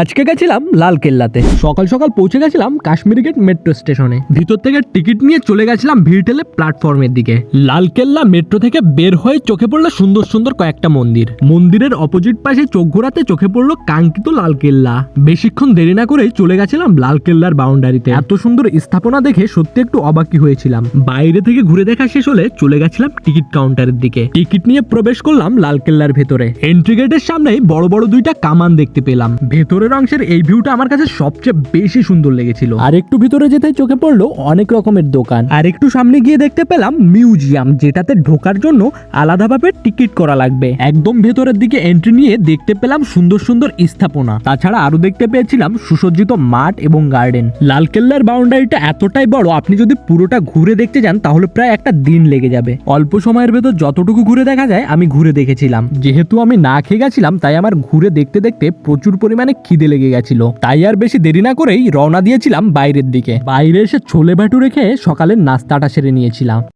আজকে গেছিলাম লাল কেল্লাতে সকাল সকাল পৌঁছে গেছিলাম কাশ্মীর গেট মেট্রো স্টেশনে। ভিতর থেকে টিকিট নিয়ে চলে গেছিলাম ভিড় প্ল্যাটফর্মের দিকে। লাল কেল্লা মেট্রো থেকে বের হয়ে চোখে পড়ল সুন্দর সুন্দর কয়েকটা মন্দির। মন্দিরের অপোজিট পাশে চোখ ঘোরাতে চোখে পড়ল কাঙ্ক্ষিত লাল কেল্লা বেশিক্ষণ দেরি না করে চলে গেছিলাম লাল কেল্লার বাউন্ডারিতে। এত সুন্দর স্থাপনা দেখে সত্যি একটু অবাকি হয়েছিলাম। বাইরে থেকে ঘুরে দেখা শেষ হলে চলে গেছিলাম টিকিট কাউন্টারের দিকে। টিকিট নিয়ে প্রবেশ করলাম লাল কেল্লার ভেতরে। এন্ট্রি গেটের সামনেই বড় বড় দুইটা কামান দেখতে পেলাম। ভেতরের অংশের এই ভিউটা আমার কাছে সবচেয়ে বেশি সুন্দর লেগেছিল। আর একটু ভিতরে যেতে চোখে পড়ল অনেক রকমের দোকান। আর একটু সামনে গিয়ে দেখতে পেলাম মিউজিয়াম যেটাতে ঢোকার জন্য আলাদাভাবে টিকিট করা লাগবে। একদম ভেতরের দিকে এন্ট্রি নিয়ে দেখতে পেলাম সুন্দর সুন্দর স্থাপনা। তাছাড়া আরও দেখতে পেয়েছিলাম সুসজ্জিত মাঠ এবং গার্ডেন লালকেল্লার বাউন্ডারিটা এতটাই বড় আপনি যদি পুরোটা ঘুরে দেখতে যান তাহলে প্রায় একটা দিন লেগে যাবে। অল্প সময়ের ভেতর যতটুকু ঘুরে দেখা যায় আমি ঘুরে দেখেছিলাম। যেহেতু আমি না খেয়ে গেছিলাম তাই আমার ঘুরে দেখতে দেখতে প্রচুর পরিমাণে খিদে লেগে গেছিল। তাই আর বেশি দেরি না করেই রওনা দিয়েছিলাম বাইরের দিকে। বাইরে এসে ছোলে ভাটু রেখে সকালের নাস্তাটা সেরে নিয়েছিলাম।